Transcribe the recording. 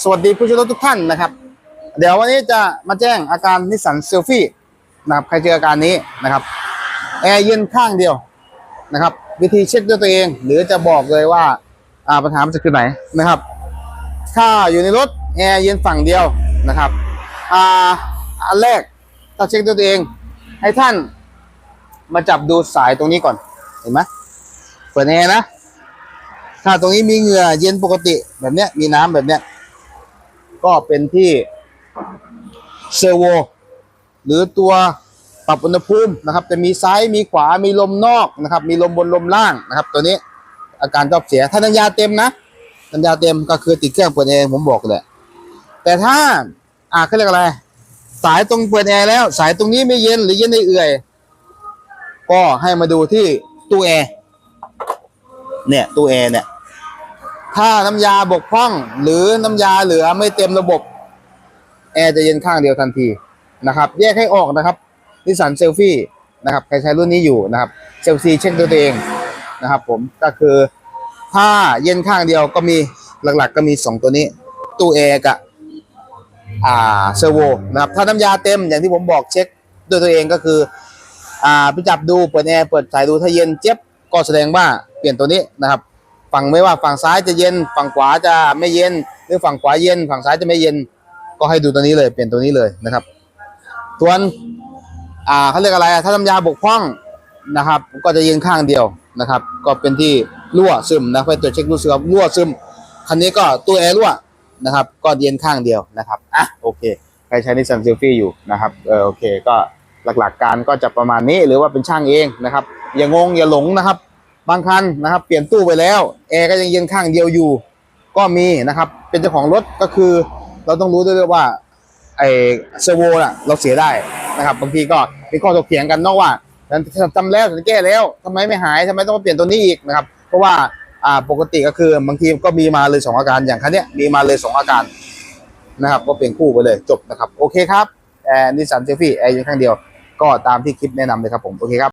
สวัสดีผู้ชมทุกท่านนะครับ เดี๋ยววันนี้จะมาแจ้งอาการนิสสันเซลฟี่นะครับใครเจออาการนี้นะครับแอร์เย็นข้างเดียวนะครับ วิธีเช็คด้วยตัวเอง หรือจะบอกเลยว่าปัญหามันจะคือไหนนะครับ ถ้าอยู่ในรถแอร์เย็นฝั่งเดียวนะครับอ่าอันแรกถ้าเช็คด้วยตัวเอง ให้ท่านมาจับดูสายตรงนี้ก่อนเห็นไหมเปิดแอร์นะถ้าตรงนี้มีเหงื่อเย็นปกติแบบเนี้ยมีน้ำแบบเนี้ย ก็เป็นที่เซโวหรือตัวปรับอุณหภูมินะครับ จะมีซ้ายมีขวามีลมนอกนะครับ มีลมบนลมล่างนะครับ ตัวนี้อาการชอบเสียถ้าน้ำยาเต็มนะน้ำยาเต็มก็คือติดเครื่องเปิดแอร์ผมบอกเลยแต่ถ้าอ่าเขาเรียกอะไร สายตรงเปิดแอร์แล้ว สายตรงนี้ไม่เย็นหรือเย็นในเอื่อย ก็ให้มาดูที่ตู้แอร์เนี่ยตู้แอร์เนี่ย ถ้าน้ำยาบกพร่อง หรือน้ำยาเหลือไม่เต็มระบบ แอร์จะเย็นข้างเดียวทันทีนะครับ แยกให้ออกนะครับนิสสันเซลฟี่นะครับใครใช้รุ่นนี้อยู่นะครับเซลฟี่เช็คด้วยตัวเองนะครับ ผมก็คือถ้าเย็นข้างเดียวก็มีหลัก ๆ ก็มีสองตัวนี้ ตู้แอร์กับอ่าเซอร์โวนะครับถ้าน้ำยาเต็มอย่างที่ผมบอกเช็คด้วยตัวเองก็คืออ่าไปจับดูเปิดแอร์เปิดสายดูถ้าเย็นเจ็บก็แสดงว่าเปลี่ยนตัวนี้นะครับ ฝั่งไม่ว่าฝั่งซ้ายจะเย็น ฝั่งขวาจะไม่เย็น หรือฝั่งขวาเย็น ฝั่งซ้ายจะไม่เย็น ก็ให้ดูตัวนี้เลยเปลี่ยนตัวนี้เลยนะครับส่วนอ่าเขาเรียกอะไรถ้าน้ำยาบกพร่องนะครับ ก็จะเย็นข้างเดียวนะครับ ก็เป็นที่รั่วซึมนะเพื่อตรวจเช็ครู้สึกว่ารั่วซึมคันนี้ก็ตัวแอร์รั่วนะครับ ก็เย็นข้างเดียวนะครับอะโอเคใครใช้นิสสันเซลฟี่อยู่นะครับเออโอเคก็หลักๆการก็จะประมาณนี้หรือว่าเป็นช่างเองนะครับ อย่างงอย่าหลงนะครับ บางคันนะครับ เปลี่ยนตู้ไปแล้วแอร์ก็ยังเย็นข้างเดียวอยู่ ก็มีนะครับ เป็นเจ้าของรถก็คือ เราต้องรู้ด้วยว่าไอเซอร์โวน่ะเราเสียได้นะครับบางทีก็มีข้อถกเถียงกันนอกว่าจำแล้วฉันแก้แล้วทำไมไม่หายทำไมต้องมาเปลี่ยนตัวนี้อีกนะครับ เพราะว่าอ่าปกติก็คือบางทีก็มีมาเลยสองอาการอย่างคันเนี้ยมีมาเลยสองอาการนะครับ ก็เปลี่ยนคู่ไปเลยจบนะครับ โอเคครับแอร์นิสสันเซฟี่แอร์เย็นข้างเดียว ก็ตามที่คลิปแนะนำเลยครับผม โอเคครับ